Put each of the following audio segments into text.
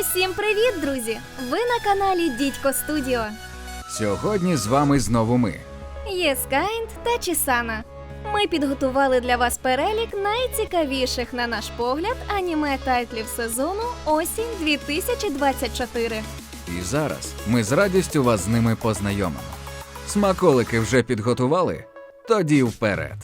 Усім привіт, друзі! Ви на каналі Дідько Студіо. Сьогодні з вами знову ми. Єскайнд та Чісана. Ми підготували для вас перелік найцікавіших, на наш погляд, аніме тайтлів сезону осінь 2024. І зараз ми з радістю вас з ними познайомимо. Смаколики вже підготували? Тоді вперед.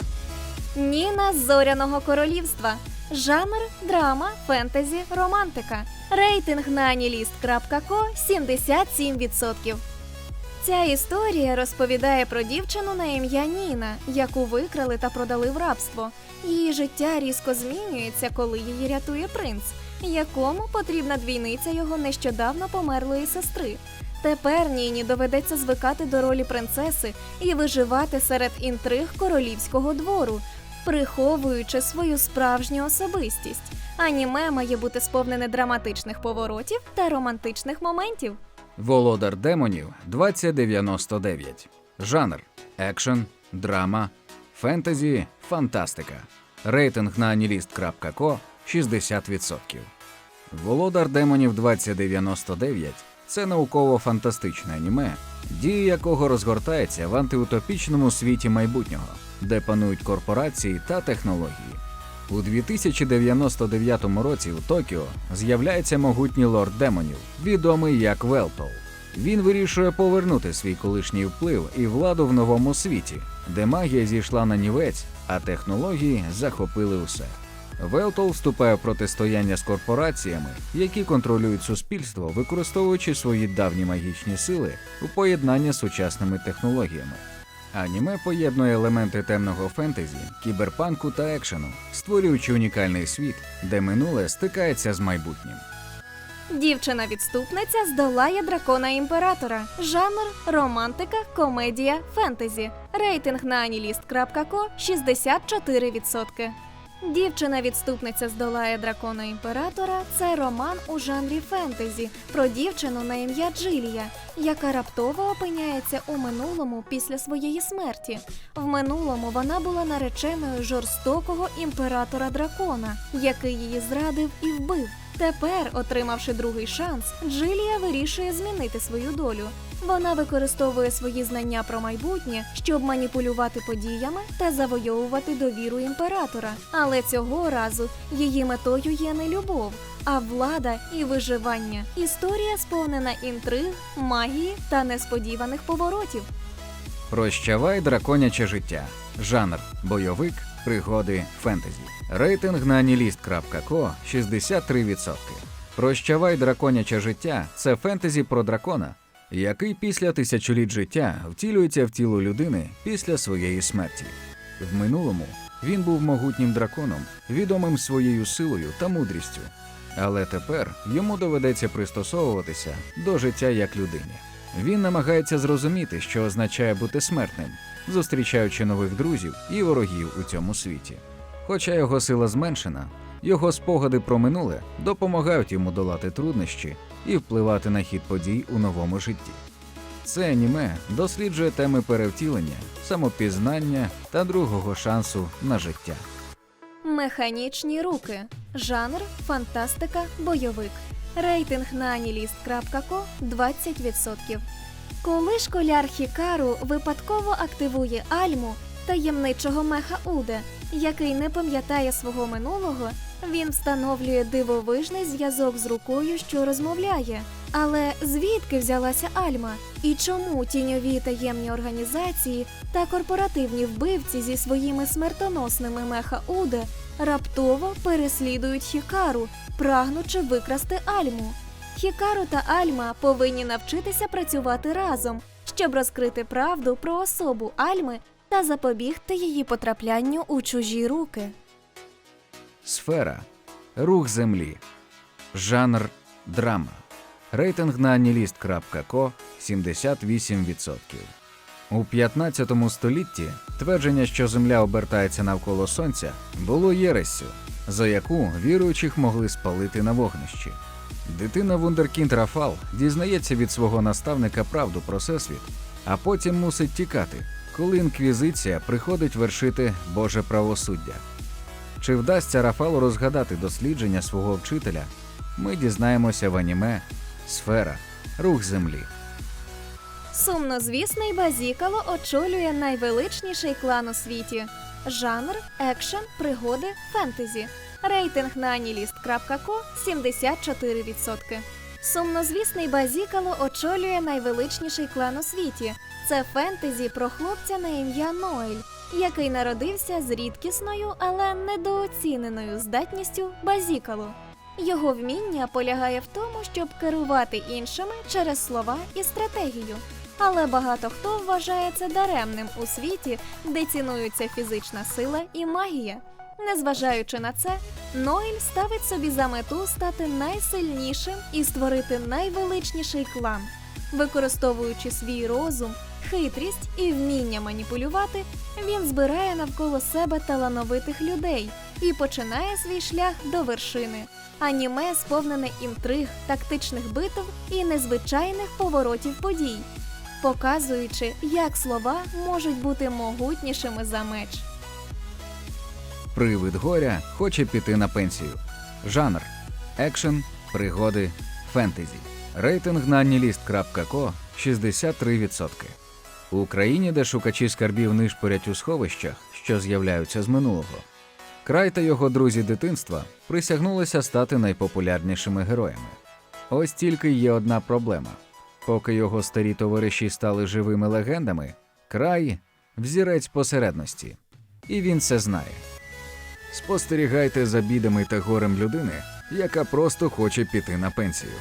Ніна з зоряного королівства. Жанр драма, фентезі, романтика. Рейтинг на anilist.co 77%. Ця історія розповідає про дівчину на ім'я Ніна, яку викрали та продали в рабство. Її життя різко змінюється, коли її рятує принц, якому потрібна двійниця його нещодавно померлої сестри. Тепер Ніні доведеться звикати до ролі принцеси і виживати серед інтриг королівського двору, приховуючи свою справжню особистість. Аніме має бути сповнене драматичних поворотів та романтичних моментів. Володар демонів 2099. Жанр екшен, драма, фентезі, фантастика. Рейтинг на anilist.co 60%. Володар демонів 2099 це науково-фантастичне аніме, дія якого розгортається в антиутопічному світі майбутнього, де панують корпорації та технології. У 2099 році у Токіо з'являється могутній лорд демонів, відомий як Велтол. Він вирішує повернути свій колишній вплив і владу в новому світі, де магія зійшла на нівець, а технології захопили усе. Велтол вступає в протистояння з корпораціями, які контролюють суспільство, використовуючи свої давні магічні сили у поєднанні з сучасними технологіями. Аніме поєднує елементи темного фентезі, кіберпанку та екшену, створюючи унікальний світ, де минуле стикається з майбутнім. Дівчина-відступниця здолає дракона імператора. Жанр романтика, комедія, фентезі. Рейтинг на anilist.co 64%. Дівчина-відступниця здолає дракона імператора. Це роман у жанрі фентезі про дівчину на ім'я Джилія, яка раптово опиняється у минулому після своєї смерті. В минулому вона була нареченою жорстокого імператора дракона, який її зрадив і вбив. Тепер, отримавши другий шанс, Джилія вирішує змінити свою долю. Вона використовує свої знання про майбутнє, щоб маніпулювати подіями та завойовувати довіру імператора. Але цього разу її метою є не любов, а влада і виживання. Історія сповнена інтриг, магії та несподіваних поворотів. Прощавай драконяче життя. Жанр бойовик, пригоди, фентезі. Рейтинг на anilist.co 63%. Прощавай драконяче життя це фентезі про дракона, який після тисячоліть життя втілюється в тіло людини після своєї смерті. В минулому він був могутнім драконом, відомим своєю силою та мудрістю. Але тепер йому доведеться пристосовуватися до життя як людині. Він намагається зрозуміти, що означає бути смертним, зустрічаючи нових друзів і ворогів у цьому світі. Хоча його сила зменшена, його спогади про минуле допомагають йому долати труднощі і впливати на хід подій у новому житті. Це аніме досліджує теми перевтілення, самопізнання та другого шансу на життя. Механічні руки. Жанр фантастика, бойовик. Рейтинг на anilist.co 20%. Коли школяр Хікару випадково активує альму таємничого меха Уде, який не пам'ятає свого минулого, він встановлює дивовижний зв'язок з рукою, що розмовляє. Але звідки взялася Альма? І чому тіньові таємні організації та корпоративні вбивці зі своїми смертоносними меха Уде раптово переслідують Хікару, прагнучи викрасти Альму? Хікару та Альма повинні навчитися працювати разом, щоб розкрити правду про особу Альми та запобігти її потраплянню у чужі руки. Сфера рух землі. Жанр драма. Рейтинг на anilist.co 78%. У 15 столітті твердження, що Земля обертається навколо Сонця, було єрессю, за яку віруючих могли спалити на вогнищі. Дитина Вундеркінд Рафал дізнається від свого наставника правду про всесвіт, а потім мусить тікати, коли інквізиція приходить вершити Боже правосуддя. Чи вдасться Рафалу розгадати дослідження свого вчителя ми дізнаємося в аніме Сфера Рух Землі. Сумнозвісний Базікало очолює найвеличніший клан у світі. Жанр, екшен, пригоди, фентезі. Рейтинг на anilist.co 74%. Сумнозвісний Базікало очолює найвеличніший клан у світі. Це фентезі про хлопця на ім'я Ноель, який народився з рідкісною, але недооціненою здатністю Базікалу. Його вміння полягає в тому, щоб керувати іншими через слова і стратегію. Але багато хто вважає це даремним у світі, де цінуються фізична сила і магія. Незважаючи на це, Нойль ставить собі за мету стати найсильнішим і створити найвеличніший клан. Використовуючи свій розум, хитрість і вміння маніпулювати, він збирає навколо себе талановитих людей і починає свій шлях до вершини. Аніме сповнене інтриг, тактичних битв і незвичайних поворотів подій, показуючи, як слова можуть бути могутнішими за меч. Привид горя хоче піти на пенсію. Жанр екшен, пригоди, фентезі. Рейтинг на anilist.co 63%. У Україні, де шукачі скарбів нишпорять у сховищах, що з'являються з минулого. Край та його друзі дитинства присягнулися стати найпопулярнішими героями. Ось тільки є одна проблема: поки його старі товариші стали живими легендами, край взірець посередності. І він це знає. Спостерігайте за бідами та горем людини, яка просто хоче піти на пенсію.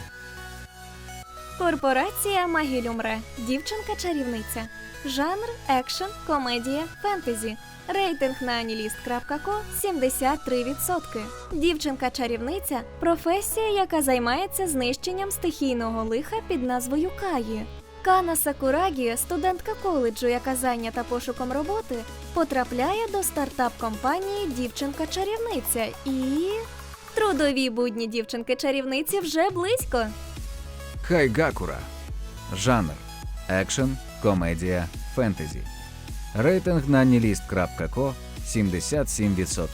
Корпорація Магілюмре. Дівчинка-чарівниця. Жанр екшен, комедія, фентезі. Рейтинг на anilist.co 73%. Дівчинка-чарівниця професія, яка займається знищенням стихійного лиха під назвою Каї. Кана Сакурагі, студентка коледжу, яка зайнята пошуком роботи, потрапляє до стартап-компанії Дівчинка-чарівниця і. Трудові будні дівчинки-чарівниці вже близько. Хайгакура. Жанр екшен, комедія, фентезі. Рейтинг на anilist.co 77%.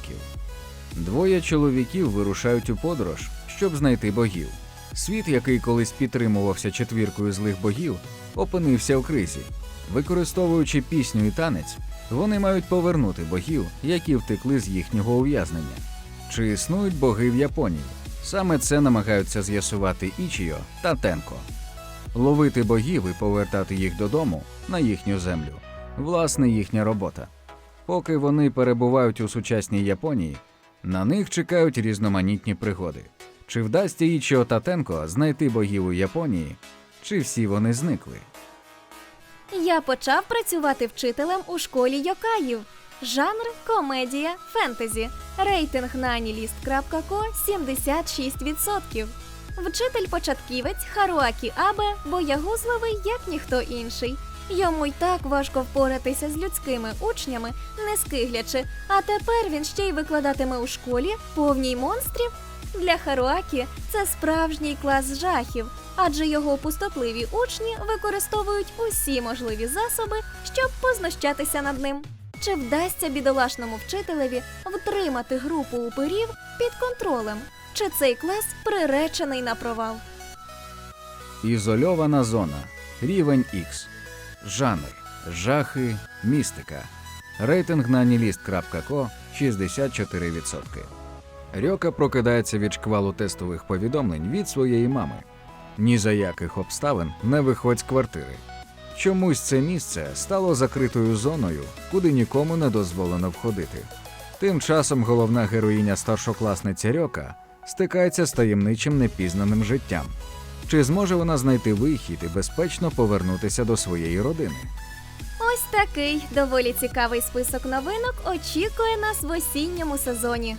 Двоє чоловіків вирушають у подорож, щоб знайти богів. Світ, який колись підтримувався четвіркою злих богів, опинився у кризі. Використовуючи пісню і танець, вони мають повернути богів, які втекли з їхнього ув'язнення. Чи існують боги в Японії? Саме це намагаються з'ясувати Ічіо та Тенко. Ловити богів і повертати їх додому на їхню землю власне їхня робота. Поки вони перебувають у сучасній Японії, на них чекають різноманітні пригоди. Чи вдасться Ічіо та Тенко знайти богів у Японії, чи всі вони зникли? Я почав працювати вчителем у школі Йокаїв. Жанр комедія, фентезі. Рейтинг на anilist.co 76%. Вчитель початківець Харуакі Абе боягузливий, як ніхто інший. Йому й так важко впоратися з людськими учнями, не скиглячи. А тепер він ще й викладатиме у школі повній монстрів. Для Харуакі це справжній клас жахів, адже його пустотливі учні використовують усі можливі засоби, щоб познущатися над ним. Чи вдасться бідолашному вчителеві втримати групу упирів під контролем? Чи цей клас приречений на провал? Ізольована зона. Рівень X. Жанр. Жахи. Містика. Рейтинг на anilist.co 64%. Рьока прокидається від шквалу тестових повідомлень від своєї мами. Ні за яких обставин не виходь з квартири. Чомусь це місце стало закритою зоною, куди нікому не дозволено входити. Тим часом головна героїня старшокласниця Рьока стикається з таємничим непізнаним життям. Чи зможе вона знайти вихід і безпечно повернутися до своєї родини? Ось такий доволі цікавий список новинок очікує нас в осінньому сезоні.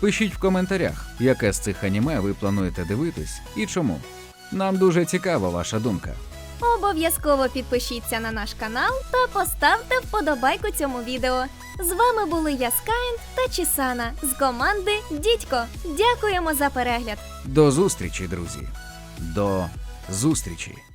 Пишіть в коментарях, яке з цих аніме ви плануєте дивитись і чому. Нам дуже цікава ваша думка. Обов'язково підпишіться на наш канал та поставте вподобайку цьому відео. З вами були я Скайн та Чісана з команди Дідько. Дякуємо за перегляд! До зустрічі, друзі. До зустрічі!